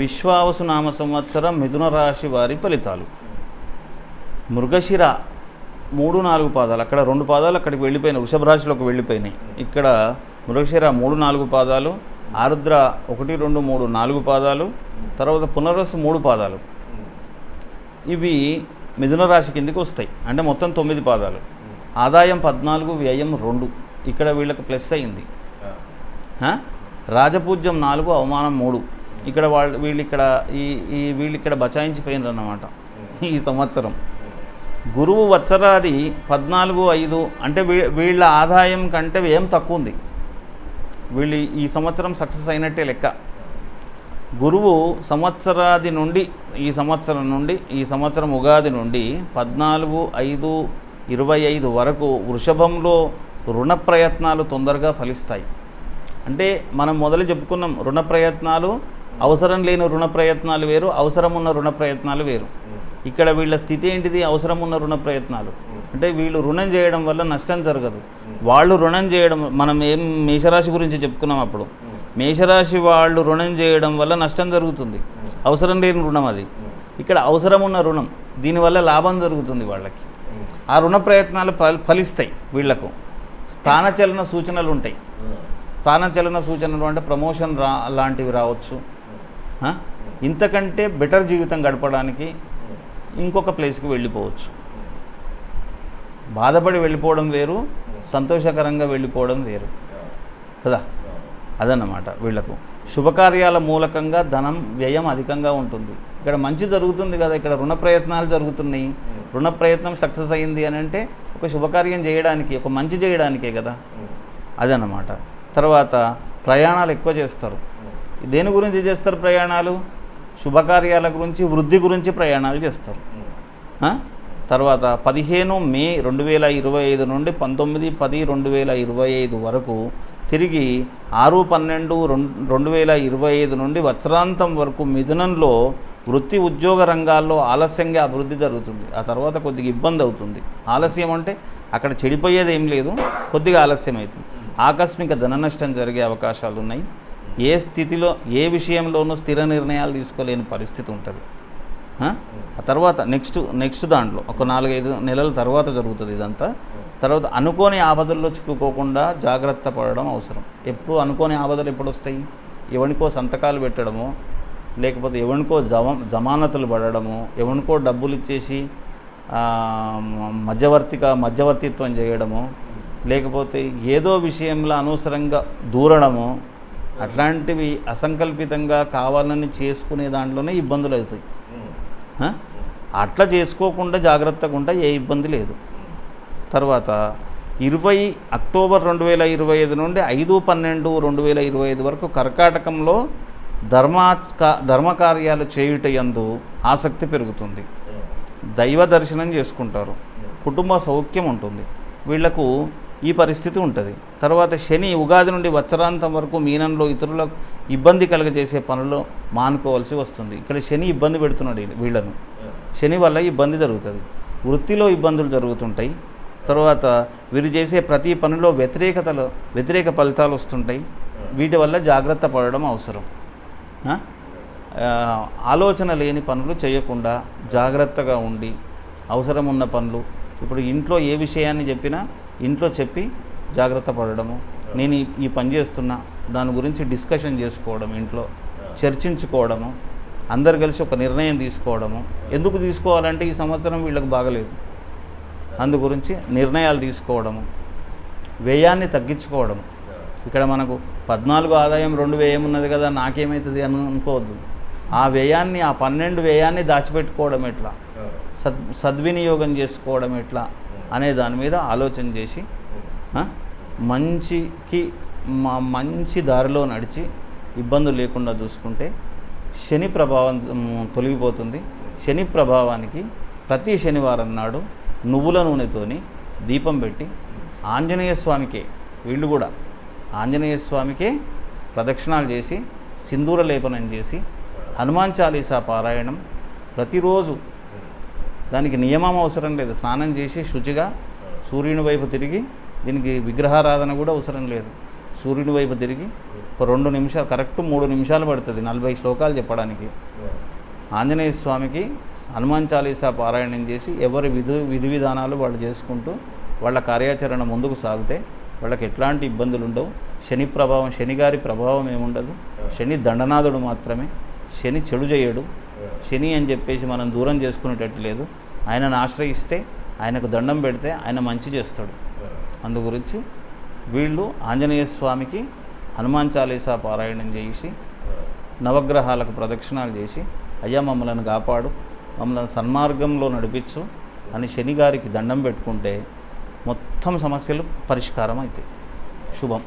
విశ్వావసు నామ సంవత్సరం మిథున రాశి వారి ఫలితాలు. మృగశిర మూడు నాలుగు పాదాలు. అక్కడ రెండు పాదాలు అక్కడికి వెళ్ళిపోయినాయి. వృషభ రాశిలోకి వెళ్ళిపోయినాయి. ఇక్కడ మృగశిర మూడు నాలుగు పాదాలు ఆరుద్ర ఒకటి రెండు మూడు నాలుగు పాదాలు తర్వాత పునరస్సు మూడు పాదాలు. ఇవి మిథున రాశి కిందకి వస్తాయి. అంటే మొత్తం తొమ్మిది పాదాలు. ఆదాయం పద్నాలుగు వ్యయం రెండు. ఇక్కడ వీళ్ళకి ప్లస్ అయింది? రాజపూజ్యం నాలుగు అవమానం మూడు. ఇక్కడ వాళ్ళు వీళ్ళు ఇక్కడ ఈ ఈ వీళ్ళు ఇక్కడ బచాయించిపోయినారు అన్నమాట ఈ సంవత్సరం. గురువు వత్సరాది పద్నాలుగు ఐదు అంటే వీ వీళ్ళ ఆదాయం కంటే వ్యయం తక్కువ ఉంది వీళ్ళు ఈ సంవత్సరం సక్సెస్ అయినట్టే లెక్క. గురువు సంవత్సరాది నుండి ఈ సంవత్సరం నుండి ఈ సంవత్సరం ఉగాది నుండి పద్నాలుగు ఐదు ఇరవై ఐదు వరకు వృషభంలో రుణ ప్రయత్నాలు తొందరగా ఫలిస్తాయి. అంటే మనం మొదలు చెప్పుకున్నాం రుణ ప్రయత్నాలు అవసరం లేని రుణ ప్రయత్నాలు వేరు అవసరం ఉన్న రుణ ప్రయత్నాలు వేరు. ఇక్కడ వీళ్ళ స్థితి ఏంటిది? అవసరం ఉన్న రుణ ప్రయత్నాలు. అంటే వీళ్ళు రుణం చేయడం వల్ల నష్టం జరగదు. వాళ్ళు రుణం చేయడం మనం ఏం మేషరాశి గురించి చెప్పుకున్నాం అప్పుడు. మేషరాశి వాళ్ళు రుణం చేయడం వల్ల నష్టం జరుగుతుంది. అవసరం లేని రుణం అది. ఇక్కడ అవసరం ఉన్న రుణం దీనివల్ల లాభం జరుగుతుంది వాళ్ళకి. ఆ రుణ ప్రయత్నాలు ఫలిస్తాయి వీళ్ళకు స్థానచలన సూచనలు ఉంటాయి. స్థానచలన సూచనలు అంటే ప్రమోషన్ రా లాంటివి రావచ్చు. ఇంతకంటే బెటర్ జీవితం గడపడానికి ఇంకొక ప్లేస్కి వెళ్ళిపోవచ్చు. బాధపడి వెళ్ళిపోవడం వేరు సంతోషకరంగా వెళ్ళిపోవడం వేరు. కదా? అదన్నమాట వీళ్ళకు. శుభకార్యాల మూలకంగా ధనం వ్యయం అధికంగా ఉంటుంది. ఇక్కడ మంచి జరుగుతుంది కదా ఇక్కడ రుణ ప్రయత్నాలు జరుగుతున్నాయి. రుణ ప్రయత్నం సక్సెస్ అయింది అని అంటే ఒక శుభకార్యం చేయడానికి ఒక మంచి చేయడానికే కదా? అదన్నమాట. తర్వాత ప్రయాణాలు ఎక్కువ చేస్తారు. దేని గురించి చేస్తారు ప్రయాణాలు? శుభకార్యాల గురించి వృద్ధి గురించి ప్రయాణాలు చేస్తారు? తర్వాత పదిహేను మే రెండు వేల ఇరవై ఐదు నుండి పంతొమ్మిది పది రెండు వేల ఇరవై ఐదు వరకు తిరిగి ఆరు పన్నెండు రెండు రెండు వేల ఇరవై ఐదు నుండి వత్సరాంతం వరకు మిథునంలో వృత్తి ఉద్యోగ రంగాల్లో ఆలస్యంగా అభివృద్ధి జరుగుతుంది. ఆ తర్వాత కొద్దిగా ఇబ్బంది అవుతుంది. ఆలస్యం అంటే అక్కడ చెడిపోయేది ఏం లేదు కొద్దిగా ఆలస్యం అవుతుంది ఆకస్మిక ధన నష్టం జరిగే అవకాశాలు ఉన్నాయి ఏ స్థితిలో ఏ విషయంలోనూ స్థిర నిర్ణయాలు తీసుకోలేని పరిస్థితి ఉంటుంది. ఆ? తర్వాత నెక్స్ట్ నెక్స్ట్ దాంట్లో ఒక నాలుగైదు నెలల తర్వాత జరుగుతుంది ఇదంతా. తర్వాత అనుకోని ఆపదల్లో చిక్కుకోకుండా జాగ్రత్త పడడం అవసరం. ఎప్పుడు అనుకోని ఆపదలు ఎప్పుడు వస్తాయి ఎవరికో సంతకాలు పెట్టడము లేకపోతే ఎవరికో జమ జమానతులు పడడము ఎవరికో డబ్బులు ఇచ్చేసి మధ్యవర్తిక మధ్యవర్తిగా మధ్యవర్తిత్వం చేయడము లేకపోతే ఏదో విషయంలో అనవసరంగా దూరడము అట్లాంటివి అసంకల్పితంగా కావాలని చేసుకునే దాంట్లోనే ఇబ్బందులు అవుతాయి? అట్లా చేసుకోకుండా జాగ్రత్తగా ఉంటే ఏ ఇబ్బంది లేదు. తర్వాత ఇరవై అక్టోబర్ రెండు వేల ఇరవై ఐదు నుండి ఐదు పన్నెండు రెండు వేల ఇరవై ఐదు వరకు కర్కాటకంలో ధర్మా ధర్మకార్యాలు చేయుట యందు ఆసక్తి పెరుగుతుంది. దైవ దర్శనం చేసుకుంటారు. కుటుంబ సౌఖ్యం ఉంటుంది. వీళ్ళకు ఈ పరిస్థితి ఉంటుంది. తర్వాత శని ఉగాది నుండి వత్సరాంతం వరకు మీనంలో ఇతరులకు ఇబ్బంది కలగజేసే పనులు మానుకోవాల్సి వస్తుంది. ఇక్కడ శని ఇబ్బంది పెడుతున్నాడు వీళ్ళను. శని వల్ల ఇబ్బంది జరుగుతుంది. వృత్తిలో ఇబ్బందులు జరుగుతుంటాయి. తర్వాత వీరు చేసే ప్రతి పనిలో వ్యతిరేకతలు వ్యతిరేక ఫలితాలు వస్తుంటాయి. వీటి వల్ల జాగ్రత్త పడడం అవసరం. ఆలోచన లేని పనులు చేయకుండా జాగ్రత్తగా ఉండి అవసరం ఉన్న పనులు. ఇప్పుడు ఇంట్లో ఏ విషయాన్ని చెప్పినా ఇంట్లో చెప్పి జాగ్రత్త పడడము నేను ఈ- పని చేస్తున్నా దాని గురించి డిస్కషన్ చేసుకోవడం ఇంట్లో చర్చించుకోవడము అందరు కలిసి ఒక నిర్ణయం తీసుకోవడము. ఎందుకు తీసుకోవాలంటే ఈ సంవత్సరం వీళ్ళకి బాగలేదు. అందు గురించి నిర్ణయాలు తీసుకోవడము వ్యయాన్ని తగ్గించుకోవడము. ఇక్కడ మనకు పద్నాలుగు ఆదాయం రెండు వ్యయం ఉన్నది కదా నాకేమవుతుంది అని అనుకోవద్దు. ఆ వ్యయాన్ని ఆ పన్నెండు వ్యయాన్ని దాచిపెట్టుకోవడం ఎట్లా? సద్ సద్వినియోగం చేసుకోవడం ఎట్లా? అనే దాని మీద ఆలోచన చేసి మంచికి మా మంచి దారిలో నడిచి ఇబ్బందులు లేకుండా చూసుకుంటే శని ప్రభావం తొలగిపోతుంది. శని ప్రభావానికి ప్రతి శనివారం నాడు నువ్వుల నూనెతోని దీపం పెట్టి ఆంజనేయ స్వామికే వీళ్ళు కూడా ఆంజనేయ స్వామికే ప్రదక్షిణాలు చేసి సింధూర లేపనం చేసి హనుమాన్ చాలీసా పారాయణం ప్రతిరోజు దానికి నియమం అవసరం లేదు. స్నానం చేసి శుచిగా సూర్యుని వైపు తిరిగి దీనికి విగ్రహారాధన కూడా అవసరం లేదు. సూర్యుని వైపు తిరిగి ఒక రెండు నిమిషాలు కరెక్ట్ మూడు నిమిషాలు పడుతుంది నలభై శ్లోకాలు చెప్పడానికి. ఆంజనేయ స్వామికి హనుమాన్ చాలీసా పారాయణం చేసి ఎవరి విధి విధి విధానాలు వాళ్ళు చేసుకుంటూ వాళ్ళ కార్యాచరణ ముందుకు సాగితే వాళ్ళకి ఎట్లాంటి ఇబ్బందులు ఉండవు. శని ప్రభావం శని గారి ప్రభావం ఏముండదు. శని దండనాథుడు మాత్రమే. శని చెడు చేయడు. శని అని చెప్పేసి మనం దూరం చేసుకునేటట్టు లేదు. ఆయనను ఆశ్రయిస్తే ఆయనకు దండం పెడితే ఆయన మంచి చేస్తాడు. అందు గురించి వీళ్ళు ఆంజనేయ స్వామికి హనుమాన్ చాలీసా పారాయణం చేసి నవగ్రహాలకు ప్రదక్షిణాలు చేసి అయ్యా మమ్మలను కాపాడు మమ్మల్ని సన్మార్గంలో నడిపించు అని శని గారికి దండం పెట్టుకుంటే మొత్తం సమస్యలు పరిష్కారం అవుతాయి శుభం.